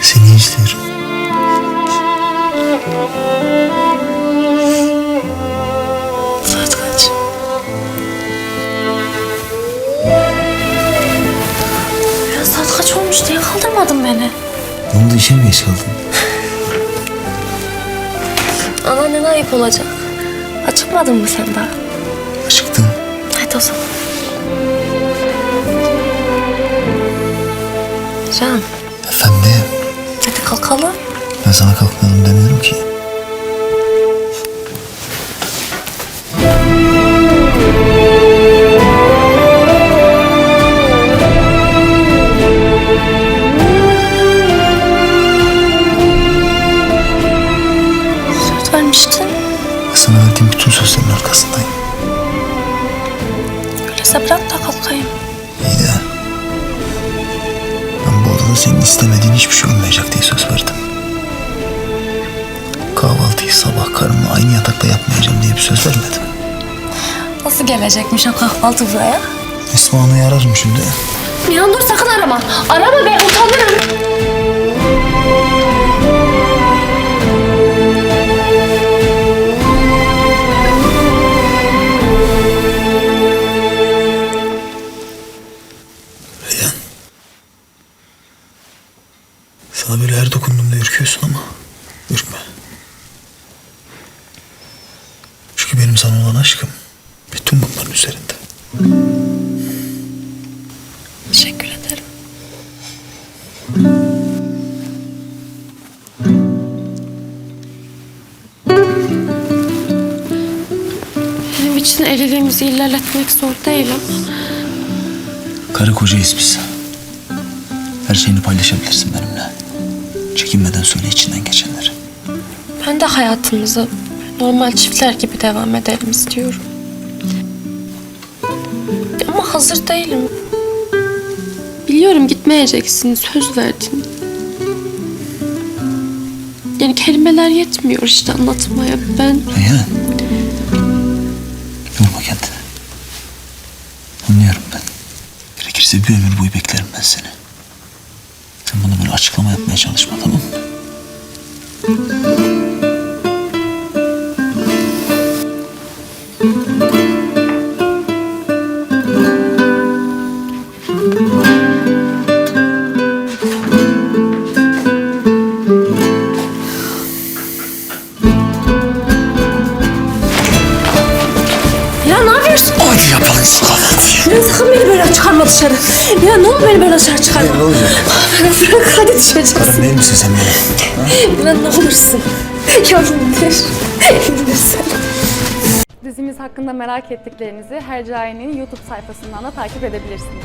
Seni istiyorum. Sadkaç. Ya saat kaç olmuş diye kaldırmadın beni. Ne oldu işe mi geç kaldın? Anneannen ayıp olacak. Açıkmadın mı sen daha? Acıktım. Hadi o zaman. Can. Efendim hadi kalkalım. ben sana kalkmayalım demiyorum ki. Söz vermiştin. Sana verdiğim bütün sözlerin arkasındayım. Öyleyse bırak da kalkayım. İyi de odada senin istemediğin hiçbir şey olmayacak diye söz verdim. Kahvaltıyı sabah karımla aynı yatakta yapmayacağım diye bir söz vermedim. Nasıl gelecekmiş o kahvaltı buraya? Esma Ana'yı ararım şimdi. Nihan dur sakın arama. Arama ben utanırım. Sana böyle her dokunduğumda ürküyorsun ama ürkme. Çünkü benim sana olan aşkım bütün bunların üzerinde. Teşekkür ederim. Benim için evliliğimizi ilerletmek zor değil ama Karı kocayız biz. Her şeyini paylaşabilirsin benimle. Çekinmeden söyle içinden geçenleri. ben de hayatımızı normal çiftler gibi devam edelim istiyorum. Ama hazır değilim. Biliyorum gitmeyeceksin, söz verdin. Yani kelimeler yetmiyor işte anlatmaya. Ben Reyhan. Yorma kendini. Anlıyorum ben. Gerekirse bir ömür boyu beklerim ben seni. Sen bana böyle açıklama yapmaya çalışma tamam mı? Ne yapıyorsun? Hadi yapalım şu kahvaltıyı. Ya sakın beni böyle çıkarma dışarı. Ya ne olur beni böyle dışarı çıkarma. Ne olacak? Bırak hadi düşeceğiz. Karım değil misin sen benim? Ya ne olursun. Ya indir. İndir sen. Dizimiz hakkında merak ettiklerinizi Hercai'nin YouTube sayfasından da takip edebilirsiniz.